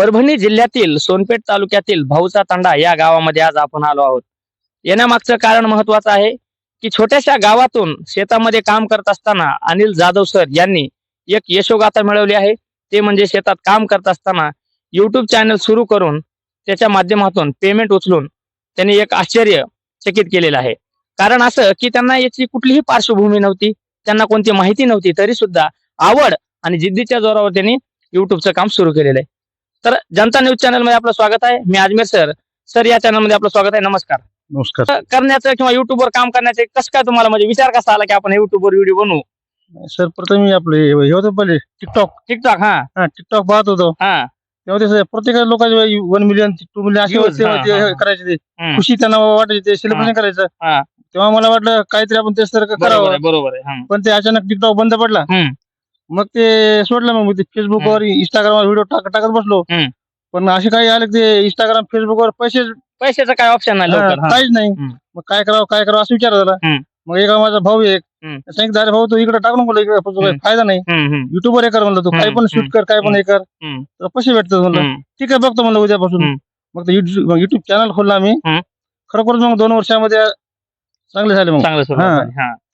परभणी जिल्ह्यातील सोनपेठ तालुक्यातील भाऊचा तांडा या गावामध्ये आज आपण आलो आहोत. येण्यामागचं कारण महत्वाचं आहे की छोट्याशा गावातून शेतामध्ये काम करत असताना अनिल जाधव सर यांनी एक यशोगाथा मिळवली आहे. ते म्हणजे शेतात काम करत असताना युट्यूब चॅनल सुरू करून त्याच्या माध्यमातून पेमेंट उचलून त्यांनी एक आश्चर्य चकित केलेलं आहे. कारण असं की त्यांना याची कुठलीही पार्श्वभूमी नव्हती त्यांना कोणती माहिती नव्हती तरी सुद्धा आवड आणि जिद्दीच्या जोरावर त्यांनी युट्यूबचं काम सुरू केलेलं आहे. तर जनता न्यूज चॅनलमध्ये आपलं स्वागत आहे. मी अजमेर सर. सर या चॅनलमध्ये आपलं स्वागत आहे. नमस्कार. नमस्कार. करण्याचं किंवा युट्यूबवर काम करण्याचे कसं काय तुम्हाला म्हणजे विचार कसा आला की आपण युट्यूबवर व्हिडिओ बनवू? सर प्रथम मी आपले हे होतं पहिले टिकटॉक टिकटॉक हा. हा टिकटॉक पाहत होतो. हा. तेव्हा ते सर प्रत्येक लोकांचे वन मिलियन टू मिलियन असे Views, होते, हा, ते. करायचे ते. हम्म. खुशी त्यांना वाटायची ते सेलिब्रेशन करायचं. हा. तेव्हा मला वाटलं काहीतरी आपण तेच तर बरोबर करावं. आहे बरोबर आहे हम्म. पण ते अचानक टिकटॉक बंद पडला. हम्म. मग ते सोडलं मग मी ते फेसबुकवर इंस्टाग्रामवर व्हिडिओ टाकत बसलो हम्म. पण असे काही आले की ते इंस्टाग्राम फेसबुकवर पैसे पैशाचं काय ऑप्शन नाही लवकर हा. काहीच नाही हम्म. मग काय करावं काय करावं असं विचार झाला हम्म. मग एका माझा भाऊ आहे एक हम्म. सांगितलं अरे भाऊ तू इकडे टाकून बोल इकडे पण काही हम्म. फायदा नाही हम्म, हम्म, युट्यूबवर हे कर म्हणलं तू काही हम्म, पण शूट कर काय पण हे कर हम्म, तर पैसे भेटतात म्हणलं हम्म. ठीक आहे बघतो म्हणलं उद्यापासून हम्म. मग ते युट्यूब युट्यूब चॅनल खोलला आम्ही हम्म. खरोखरच मग दोन वर्षामध्ये चांगले झाले मग चांगलं हा. झाली.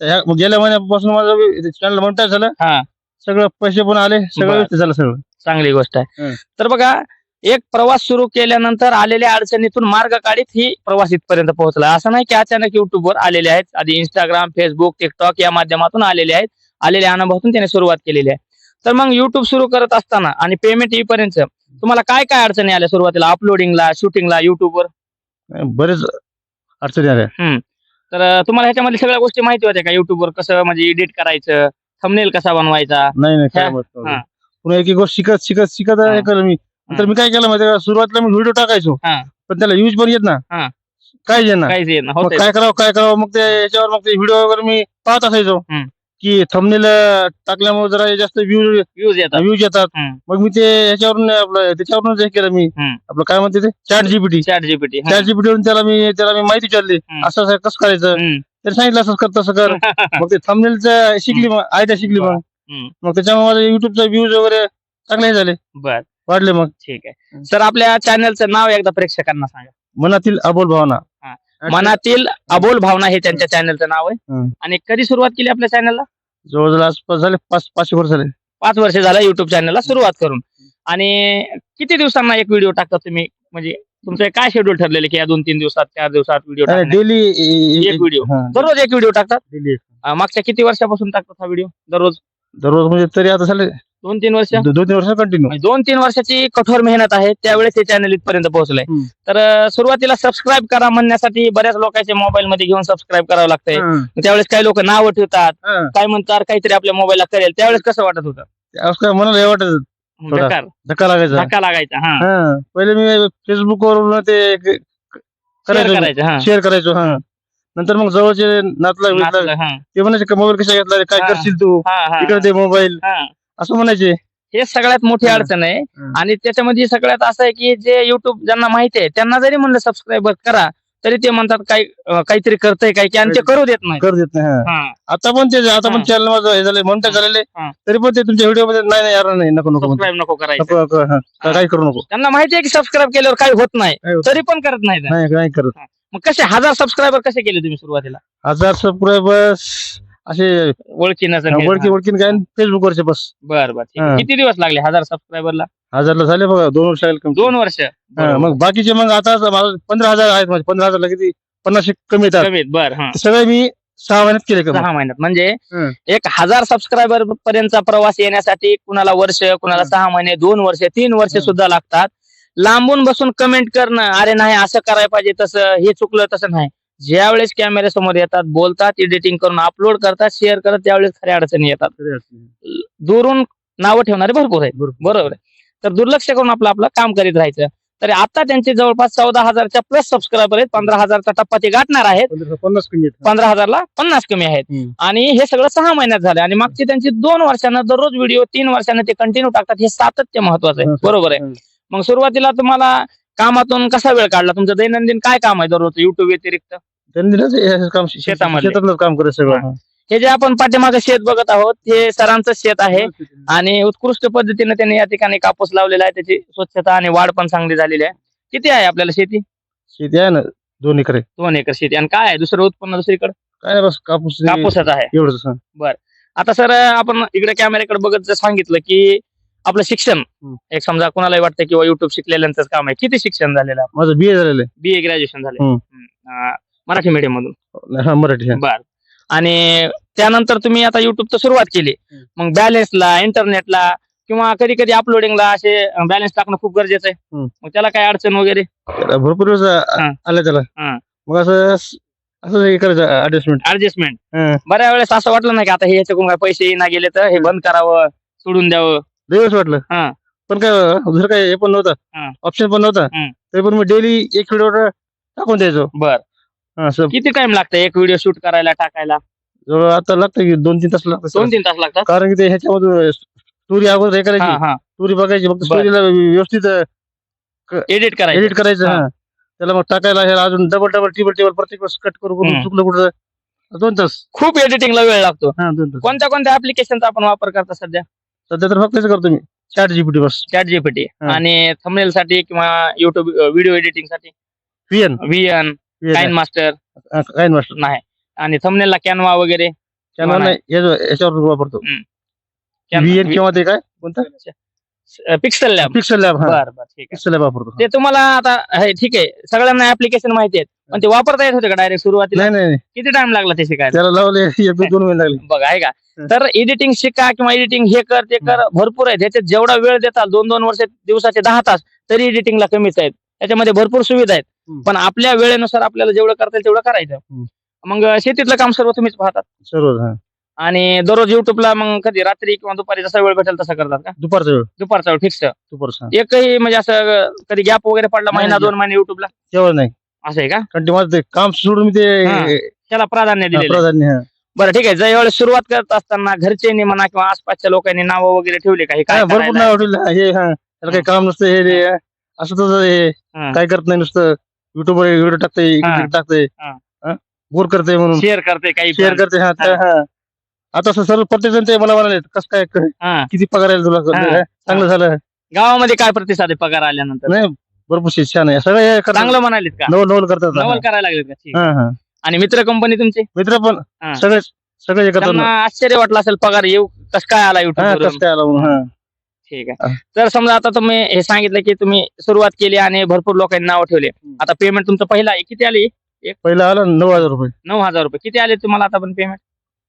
हा मग गेल्या महिन्यापासून माझं चॅनल मोनिटाईज झालं हा. सगळं पैसे पण आले सगळं बरं. व्यवस्थित झालं सगळं. चांगली गोष्ट आहे. तर बघा एक प्रवास सुरू केल्यानंतर आलेल्या अडचणीतून मार्ग काढीत ही प्रवास इथपर्यंत पोहोचला. असं नाही की अचानक युट्यूबवर आलेले आहेत आधी इंस्टाग्राम फेसबुक टिकटॉक या माध्यमातून आलेले आहेत आलेल्या अनुभवातून त्याने सुरुवात केलेली आहे. तर मग युट्यूब सुरू करत असताना आणि पेमेंट येईपर्यंत तुम्हाला काय काय अडचणी आल्या सुरुवातीला? अपलोडिंगला शूटिंगला युट्यूबवर बरेच अडचणी आल्या. तर अं, तुम्हाला ह्याच्यामध्ये सगळ्या गोष्टी माहिती होत्या का? युट्यूबवर कसं म्हणजे एडिट करायचं? थंबनेल कसा बनवायचा नाही नाही काय. हा. पुन्हा एक एक गोष्ट शिकत शिकत शिकत हा. हे केलं मी नंतर मी काय केलं माहिती सुरुवातीला मी व्हिडिओ टाकायचो हा. पण त्याला युज पण येत ना हा. काय ना काहीच येत नाही. मग होतंय. काय करावं काय करावं मग ते याच्यावर मग ते व्हिडिओ वगैरे मी पाहत असायचो हम्म. की थंबनेल टाकल्यामुळे जरा जास्त व्ह्यूज व्ह्यूज येतात व्ह्यूज येतात हम्म. मग मी ते ह्याच्यावरून आपलं त्याच्यावरूनच हे केलं मी हम्म. आपलं काय म्हणते ते chat GPT chat GPT chat GPT वरून त्याला मी त्याला मी माहिती विचारली हम्म. असं असं कसं करायचं त्याने सांगितलं असं कर तसं कर. मग ते थंबनेलचं शिकली मग आयडिया शिकली मग. हम्म. मग त्याच्यामुळे माझं युट्यूबचा व्ह्यूज वगैरे चांगले झाले. बर. वाढले मग. ठीक आहे. सर आपल्या चॅनलचं नाव एकदा प्रेक्षकांना सांगा. मनातील अबोल भावना. मनातील अबोल भावना हे त्यांच्या चॅनलचं नाव आहे. हम्म. आणि कधी सुरुवात केली आपल्या चॅनलला जवळजवळ आसपास झाले पाच पाचशे वर्ष झाले. पाच वर्ष झालं युट्यूब चॅनलला सुरुवात करून. आणि किती दिवसांना एक व्हिडिओ टाकता तुम्ही? म्हणजे तुमचं काय शेड्यूल ठरलेलं की या दोन तीन दिवसात चार दिवसात व्हिडिओ डेली एक व्हिडिओ दररोज एक व्हिडिओ टाकतात? अं, मागच्या किती वर्षापासून टाकतात हा व्हिडिओ दररोज? दररोज म्हणजे तरी आता झाले दोन तीन वर्ष? दो- दोन तीन वर्ष कंटिन्यू म्हणजे दोन तीन वर्षाची कठोर मेहनत आहे त्यावेळेस हे चॅनल इथपर्यंत पोहोचलंय. हम्म. तर अं, सुरुवातीला सबस्क्राईब करा म्हणण्यासाठी बऱ्याच लोकांचे मोबाईल मध्ये घेऊन सबस्क्राईब करावं लागतंय. त्यावेळेस काही लोक नाव ठेवतात काय म्हणतात काहीतरी आपल्या मोबाईलला करेल त्यावेळेस कसं वाटत होतं? काय मनाला हे वाटत थोडा. धक्का लागायचा धक्का लागायचा हा हा. पहिले मी फेसबुक वरून ते क- शेअर करायचो करायचं हा शेअर करायचो हा नंतर मग जवळचे नातला हा. ते म्हणायचे मोबाईल कसा घेतला रे? काय हा. करशील तू हा, हा, इकडे ते मोबाईल हा. असं म्हणायचे हे सगळ्यात मोठी हा. अडचण आहे. आणि त्याच्यामध्ये सगळ्यात असं आहे की जे युट्यूब ज्यांना माहिती आहे त्यांना जरी म्हणलं सबस्क्राईब करा तरी ते म्हणतात काही अं, काहीतरी करतंय काय की आणि ते करू देत नाही कर देत नाही हा. हा. आता पण ते आता पण हा. चॅनल माझं हे झाले म्हणता झालेले हा. तरी पण ते तुमच्या व्हिडिओमध्ये नाही नाही यार नाही नको नको. सबस्क्राईब नको करायचं नको नको, हा. हा. काही करू नको त्यांना माहिती आहे की सबस्क्राईब केल्यावर काही होत नाही होत. तरी पण करत नाही नाही नाही करत मग कसे हजार सबस्क्रायबर कसे केले तुम्ही सुरुवातीला हजार सबस्क्रायबर्स असे ओळखी नसेल ओळखी ओळखीन काय फेसबुक वरचे बस बर बर ठीक आहे. हा. किती दिवस लागले हजार सबस्क्रायबरला हजारला झाले बघा दोन वर्ष लागले कमी. दोन वर्ष हा. मग बाकीचे मग आता पंधरा हजार आहेत माझे पंधरा हजार किती पन्नास कमी येतात कमीत बर हा सगळे मी सहा महिन्यात केले कमी सहा महिन्यात म्हणजे. एक हजार सबस्क्रायबर पर्यंतचा प्रवास येण्यासाठी कुणाला वर्ष कुणाला. सहा महिने दोन वर्ष तीन वर्ष. सुद्धा लागतात लांबून बसून कमेंट करणं अरे नाही असं करायला पाहिजे तसं हे चुकलं तसं नाही ज्यावेळेस कॅमेऱ्या समोर येतात बोलतात एडिटिंग करून अपलोड करतात शेअर करतात त्यावेळेस खऱ्या अडचणी येतात. दुरून नावं ठेवणारे भरपूर आहेत. बरोबर आहे. तर दुर्लक्ष करून आपलं आपलं काम करीत राहायचं. तर आता त्यांचे जवळपास चौदा हजारच्या प्लस सबस्क्रायबर आहेत. पंधरा हजारचा टप्पा ते गाठणार आहेत. पंधरा- पन्नास कमी. पंधरा हजारला पन्नास कमी आहेत. आणि हे सगळं सहा महिन्यात झालं आणि मागची त्यांची दोन वर्षानं दररोज व्हिडिओ तीन वर्षानं ते कंटिन्यू टाकतात हे सातत्य महत्वाचं आहे. बरोबर आहे. मग सुरुवातीला तुम्हाला कामातून कसा वेळ काढला? तुमचं दैनंदिन काय काम आहे दररोज? युट्यूब व्यतिरिक्त? हे काम. शेतातलं काम सगळं हे. जे आपण पाठीमागे शेत बघत आहोत हे सरांचं शेत आहे आणि उत्कृष्ट पद्धतीने त्यांनी या ठिकाणी कापूस लावलेला आहे. त्याची स्वच्छता आणि वाढ पण चांगली झालेली आहे. किती आहे आपल्याला शेती? शेती आहे ना दोन एकर आहे. दोन एकर शेती. आणि काय आहे? दुसरं उत्पन्न दुसरीकडे? काय नाही बस कापूस कापूसच आहे. एवढंच हा. आता सर आपण इकडे कॅमेऱ्याकडे बघत जर सांगितलं की आपलं शिक्षण. एक समजा कोणालाही वाटतं किंवा युट्यूब शिकलेल्यांच काम आहे. किती शिक्षण झालेलं आहे? माझं बी ए झालेलं बी ए ग्रॅज्युएशन झाले हम्म. मराठी मीडियम मधून. आहे हा मराठी हा. बर. आणि त्यानंतर तुम्ही आता युट्यूबचं सुरुवात केली. हम्म. मग बॅलन्सला इंटरनेटला किंवा कधी कधी अपलोडिंगला असे बॅलन्स टाकणं खूप गरजेचं आहे. हम्म. मग त्याला काय अडचण वगैरे? त्याला भरपूर वेळेस आ- हा. आलं त्याला. हा. मग असं असं हे करायचं ऍडजस्टमेंट ऍडजस्टमेंट बऱ्याच वेळेस असं वाटलं नाही की आता हे ह्याच्याकडून काय पैसे ना गेले तर हे बंद करावं सोडून द्यावं. दिवस वाटलं. हा. पण काय दुसरं काय हे पण हा. नव्हतं ऑप्शन पण नव्हता. हम्म. तरी पण मी डेली एक व्हिडिओ टाकून द्यायचो. बर. हा, असं. किती टाइम लागतं एक व्हिडिओ शूट करायला टाकायला? जवळ आता लागतं की दोन तीन तास लागतं दोन तीन तास लागतात? कारण की ते ह्याच्यामध्ये स्टोरी अगोदर हे हा करायची. हा स्टोरी बघायची. फक्त बर. स्टोरीला व्यवस्थित एडिट करायचं. एडिट करायचं. हा. हा. त्याला मग टाकायला अजून डबल डबल टेबल टेबल प्रत्येक वेळेस कट करू हम्म. करून चुकलं कुठं. दोन तास. खूप एडिटिंगला वेळ लागतो. हा दोन तास. कोणत्या कोणत्या ऍप्लिकेशनचा आपण वापर करता सध्या? सध्या तर फक्त करतो मी. चॅट जीपीटी बस. चॅट जीपीटी हा. आणि थंबनेल साठी किंवा युट्यूब व्हिडिओ एडिटिंगसाठी? व्हीएन व्हीएन काइन मास्टर काय मास्टर नाही. आणि थंबनेलला कॅनवा वगैरे? चॅनल नाही. याच्या- याच्यावर वापरतो. व्हीएन किंवा ते काय? कोणतं? पिक्सल लॅब पिक्सल लॅब हा. बर बर ठीक आहे. पिक्सल लॅब वापरतो ते तुम्हाला आता हे ठीक आहे. सगळ्यांना ऍप्लिकेशन माहिती आहेत. पण ते वापरता येत होते का डायरेक्ट सुरुवातीला? नाही नाही नाही. किती टाइम लागला ते शिकायला? त्याला लावले एक दोन- दोन महिने लागले. बघा आहे का? हं. तर एडिटिंग शिका किंवा एडिटिंग हे कर ते कर. भरपूर आहे त्याच्यात जेवढा वेळ देताल दोन दोन वर्ष दिवसाचे दहा तास तरी एडिटिंगला कमीच आहेत. त्याच्यामध्ये भरपूर सुविधा आहेत. हं. पण आपल्या वेळेनुसार आपल्याला जेवढं करता येईल तेवढं करायचं. हं. मग शेतीतलं काम सर्व तुम्हीच पाहतात. सर्व हा. आणि दररोज युट्यूबला मग कधी रात्री किंवा दुपारी जसा वेळ भेटेल तसा करतात का? दुपारचा वेळ. दुपारचा वेळ फिक्स दुपारचा. एकही म्हणजे असं कधी गॅप वगैरे पडला महिना. दोन महिने युट्यूबला तेव्हा नाही. असं आहे का? ते ते काम सोडून मी ते. त्याला प्राधान्य आहे. प्राधान्य. बरं ठीक आहे. ज्यावेळेस सुरुवात करत असताना घरच्यांनी म्हणा किंवा आसपासच्या लोकांनी नावं वगैरे ठेवले काही काय भरपूर? नाव ठेवलं. हे हा त्याला काही काम नसतं हे असं तसं हे. काय करत नाही नुसतं. युट्यूब वर व्हिडिओ टाकते. टाकते. बोर करते म्हणून. शेअर करते काही शेअर. करते हा. आता असं सर्व प्रत्येक जण ते मला म्हणाले कसं काय क- हा. किती पगार आहे तुला हा. चांगलं झालं गावामध्ये काय प्रतिसाद आहे पगार आल्यानंतर नाही भरपूर शे- छान आहे सगळं हे करतात. चांगलं म्हणालीत का नवल नवल करतात नवल. करायला लागलेत का ठीक. हा, हा. आणि मित्र कंपनी तुमची मित्र पण हा. सगळे सगळे हे करतात त्यांना ना. आश्चर्य वाटलं असेल पगार येऊ कस काय आला हा, युट्यूब कसं काय आला म्हणून, हा. ठीक आहे तर समजा आता तुम्ही हे सांगितलं की तुम्ही सुरुवात केली आणि भरपूर लोकांनी नाव ठेवले. आता पेमेंट तुमचं पहिला आहे. किती आली पहिला आला नऊ हजार रुपये नऊ हजार रुपये किती आले तुम्हाला आता पण पेमेंट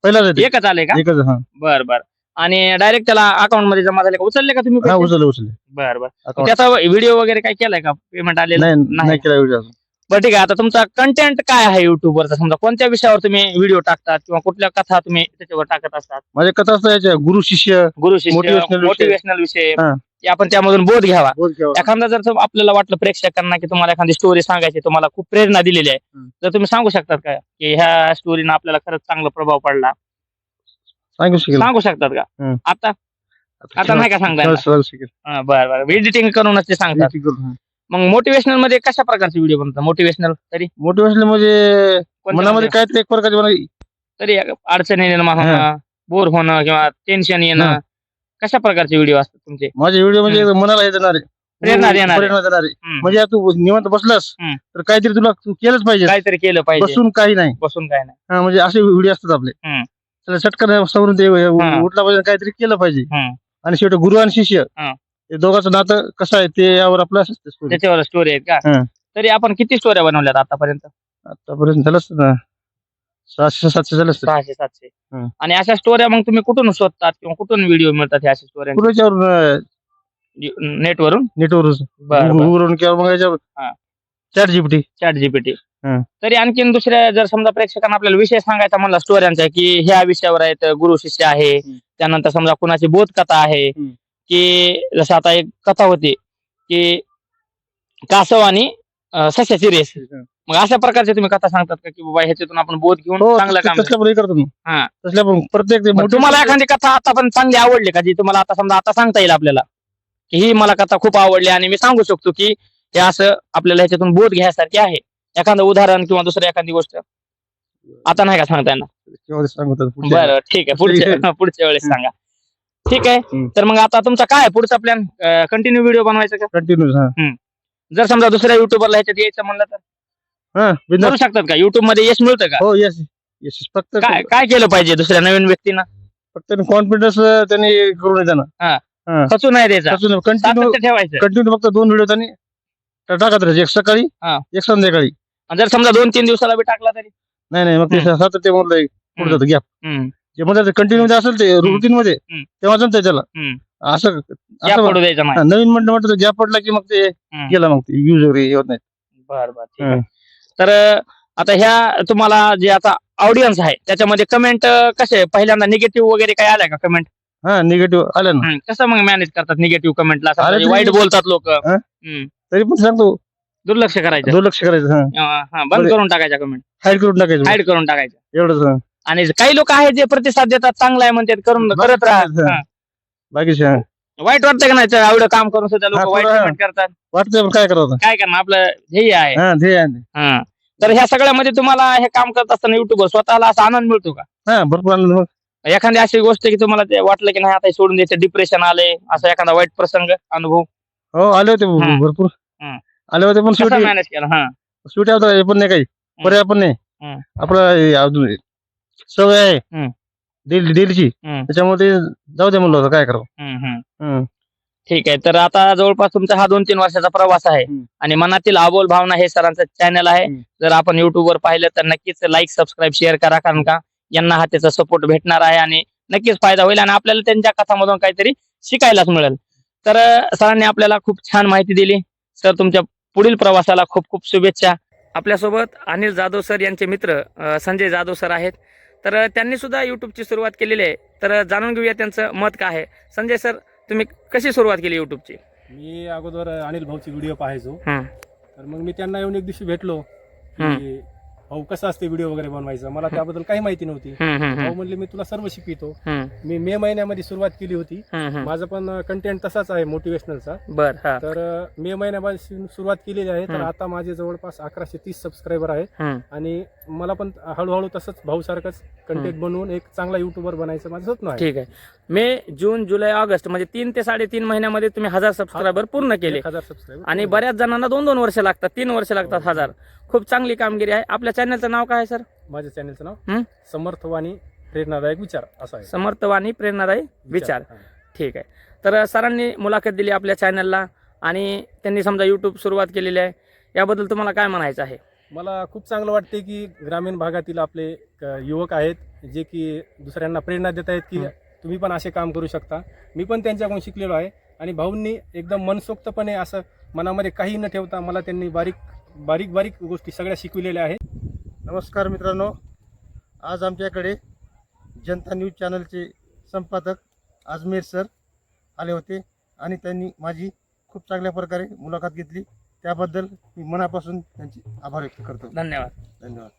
ते. एकच आले का एकच हा बर बर आणि डायरेक्ट त्याला अकाउंटमध्ये जमा झाले का उचलले का तुम्ही हा पैसे? उचलले उचलले बर बर Account. त्याचा व्हिडिओ वगैरे काय केलाय का पेमेंट आलेलं नाही नाही. नाही केला व्हिडिओ अजून. बरं ठीक आहे आता तुमचा कंटेंट काय आहे युट्यूबवरचा समजा कोणत्या विषयावर तुम्ही व्हिडिओ टाकतात किंवा कुठल्या कथा तुम्ही त्याच्यावर टाकत असतात माझ्या कथा याच्या गुरु शिष्य गुरु शिष्य विषय. मोटिवेशनल विषय हा. आपण त्यामधून बोध घ्यावा बोल केव्हा. एखादा जर आपल्याला वाटलं प्रेक्षकांना की तुम्हाला एखादी स्टोरी सांगायची तुम्हाला खूप प्रेरणा दिलेली आहे हम्म. तर तुम्ही सांगू शकतात का की ह्या स्टोरीनं आपल्याला खरंच चांगला प्रभाव पडला सांगू शकेल सांगू शकतात का हम्म. आता आता नाही का सांगता येणार? सांगू शकेल हा, बरं बरं एडिटिंग करूनच ते सांगतात करू. मग मोटिवेशनलमध्ये कशा प्रकारचे व्हिडिओ बनतात मोटिवेशनल तरी मोटिवेशनल म्हणजे कोणत्या मनामध्ये मध्ये? काय एक प्रकारचे मला तरी अडचणी निर्माण होणं बोर होणं किंवा टेन्शन येणं हा. कशा प्रकारचे व्हिडिओ असतात तुमचे माझे व्हिडिओ म्हणजे मनाला हे देणारे प्रेरणा देणारे. प्रेरणा देणारे हम्म. म्हणजे आता तू निवांत बसलास हम्म. तर काहीतरी तुला तू केलंच पाहिजे काहीतरी केलं पाहिजे बसून काही नाही बसून काय नाही हा, म्हणजे असे व्हिडिओ असतात आपले हम्म. त्याला चटकन समोरून ते हा. उठला पाहिजे काहीतरी केलं पाहिजे हम्म. आणि शेवटी गुरु आणि शिष्य हा. हे दोघांचं नातं कसं आहे ते यावर आपलं story. त्याच्यावर स्टोरी आहेत का हा. तरी आपण किती स्टोऱ्या बनवल्यात आतापर्यंत आतापर्यंत झालं असतं ना सहाशे सातशे झालं असतं सहाशे सातशे. आणि अशा स्टोऱ्या मग तुम्ही कुठून शोधतात किंवा कुठून व्हिडिओ मिळतात ह्या अशा स्टोऱ्या पुढच्यावर नेटवरून नेटवर बरं बरं. गुगलवरून किंवा मग याच्यावर. चॅट जीपीटी चॅट जीपीटी हं. तरी आणखीन दुसऱ्या जर समजा प्रेक्षकांना आपल्याला विषय सांगायचा म्हणला स्टोऱ्यांचा की ह्या विषयावर आहेत गुरु शिष्य आहे हं. त्यानंतर समजा कुणाची बोधकथा आहे हं. की जसं आता एक कथा होती की कासव आणि अं, सस्याची रेस मग अशा प्रकारचे तुम्ही कथा सांगतात का? की बाबा ह्याच्यातून आपण बोध घेऊन हो चांगलं काम तसल्या पण हे करतो हा. ना तसल्या पण प्रत्येक ते मग motivation- तुम्हाला एखादी कथा आता पण चांगली आवडली का? जी तुम्हाला आता समजा आता सांगता येईल आपल्याला. की ही मला कथा खूप आवडली आणि मी सांगू शकतो की हे असं आपल्याला ह्याच्यातून बोध घ्यायसारखी आहे. एखादं उदाहरण किंवा दुसरं एखादी गोष्ट. आता नाही का सांगता येणार? केव्हा ते सांगतात पुढच्या बरं ठीक आहे. पुढच्या पुढच्या वेळेस सांगा. ठीक आहे. हम्म. तर मग आता तुमचा काय आहे? पुढचा प्लॅन कंटिन्यू व्हिडिओ बनवायचा का? कंटिन्यू हा. जर समजा दुसऱ्या युट्यूबरला ह्याच्यात यायचं म्हणलं तर? हा करू शकतात का? युट्यूबमध्ये यश मिळतं का? हो येस येस फक्त काय काय केलं पाहिजे दुसऱ्या नवीन व्यक्तीनं? फक्त कॉन्फिडन्स त्यांनी करून हा. ना खचू नाही द्यायचा कंटिन्यू सातत्य ठेवायचं. कंटिन्यू फक्त दोन व्हिडिओ त्यांनी टाकत राहायचे. एक सकाळी हा. एक संध्याकाळी. आणि जर समजा दोन तीन दिवसाला बी टाकला तरी? नाही नाही मग ते सातत्य मधलं पुढे जातं. गॅप हम्म. जे मध्ये कंटिन्यू मध्ये असेल ते रुटीन मध्ये हम्म. तेव्हा जमतंय त्याला. हम्म. असं या असं पडू द्यायचं नाही. हा, नवीन म्हणलं म्हटलं गॅप पडला की मग ते हम्म. गेला मग ते. युज वगैरे होत नाही. बर बर. ठीक आहे. तर आता ह्या तुम्हाला जे आता ऑडियन्स आहे त्याच्यामध्ये कमेंट कसे? पहिल्यांदा निगेटिव्ह वगैरे काय आलाय का कमेंट हा निगेटिव्ह आलं ना. कसं मग मॅनेज करतात निगेटिव्ह कमेंटला वाईट बोलतात लोक. हा? तरी पण सांगतो. दुर्लक्ष करायचं. दुर्लक्ष करायचं बंद. करून टाकायच्या कमेंट हाईड करून टाकायचं हाईड करून टाकायचं. एवढंच. आणि काही लोक आहेत जे प्रतिसाद देतात चांगला आहे म्हणतात करून करत राहा. हा. हा. हा. वाईट वाटतं का नाही तर एवढं काम करून सुद्धा लोक हा, वाईट थोडं- कमेंट करतात वाटतंय पण काय करावं आता? काय करणार आपलं ध्येय आहे हा ध्येय आहे. हा. तर ह्या सगळ्यामध्ये तुम्हाला हे काम करत असताना युट्यूबवर स्वतःला असा आनंद मिळतो का हा भरपूर आनंद मग एखादी अशी गोष्ट की तुम्हाला ते वाटलं की नाही आता हे सोडून द्यायचं डिप्रेशन आले असा एखादा वाईट प्रसंग अनुभव हो आले होते हा. भरपूर हा. आले होते पण कसा शेवटी मॅनेज केला हा शेवटी आता हे पण नाही काही पर्याय पण नाही हम्म. आपला हे अजून सवय आहे हम्म. डेली डेलीची हम्म. त्याच्यामध्ये जाऊ दे म्हणलं होतं काय करावं हम्म, हम्म. हम्म. ठीक आहे तर आता जवळपास तुमचा हा दोन तीन वर्षाचा प्रवास आहे हम्म. आणि मनातील आबोल भावना हे सरांचं चॅनल आहे हम्म. जर आपण युट्यूबवर पाहिलं तर नक्कीच लाईक सबस्क्राईब शेअर करा कारण का यांना हा त्याचा सपोर्ट भेटणार आहे आणि नक्कीच फायदा होईल आणि आपल्याला त्यांच्या कथामधून काहीतरी शिकायलाच मिळेल तर अं, सरांनी आपल्याला खूप छान माहिती दिली सर तुमच्या पुढील प्रवासाला खूप खूप शुभेच्छा आपल्यासोबत अनिल जाधव सर यांचे मित्र अं, संजय जाधव सर आहेत तर त्यांनी सुद्धा युट्यूबची सुरुवात केलेली आहे. तर जाणून घेऊया त्यांचं मत काय आहे. संजय सर तुम्ही कशी सुरुवात केली युट्यूबची मी अगोदर अनिल भाऊची व्हिडिओ पाहायचो. तर मग मी त्यांना येऊन एक दिवशी भेटलो. की भाऊ कसं असते व्हिडिओ वगैरे बनवायचं? मला त्याबद्दल काही माहिती नव्हती. भाऊ म्हणले मी तुला सर्व शिकवितो. मी मे महिन्यामध्ये सुरुवात केली होती. माझं पण कंटेंट तसाच आहे मोटिवेशनलचा बर तर मे महिन्यापासून सुरुवात केलेली आहे. तर. आता माझे जवळपास अकराशे तीस सबस्क्रायबर आहेत. हम्म. आणि मला पण हळूहळू तसंच भाऊ सारखंच कंटेंट बनवून एक चांगला युट्यूबर बनायचं माझं स्वप्न आहे. ठीक आहे. मे जून जुलै ऑगस्ट म्हणजे तीन ते साडेतीन महिन्यामध्ये तुम्ही हजार सबस्क्रायबर पूर्ण केले. हजार सबस्क्रायबर आणि बऱ्याच जणांना दोन दोन वर्ष लागतात तीन वर्ष लागतात हो. हजार. खूप चांगली कामगिरी आहे. आपल्या चॅनलचं नाव काय आहे सर माझ्या चॅनलचं नाव? समर्थवाणी प्रेरणादायक विचार असं आहे. समर्थवाणी प्रेरणादायी विचार. ठीक आहे. तर सरांनी मुलाखत दिली आपल्या चॅनलला आणि त्यांनी समजा युट्यूब सुरुवात केलेली आहे. याबद्दल तुम्हाला काय म्हणायचं आहे? मला खूप चांगलं वाटते की ग्रामीण भागातील आपले युवक आहेत जे की दुसऱ्यांना प्रेरणा देत आहेत की. तुम्ही पण असे काम करू शकता. मी पण त्यांच्याकडून शिकलेलो आहे आणि भाऊंनी एकदम मनसोक्तपणे असं मनामध्ये काही न ठेवता मला त्यांनी बारीक बारीक बारीक गोष्टी सगळ्या शिकविलेल्या आहेत. नमस्कार मित्रांनो. आज आमच्याकडे जनता न्यूज चॅनलचे संपादक अजमेर सर आले होते आणि त्यांनी माझी खूप चांगल्या प्रकारे मुलाखत घेतली. त्याबद्दल मी मनापासून त्यांचे आभार व्यक्त करतो. धन्यवाद. धन्यवाद.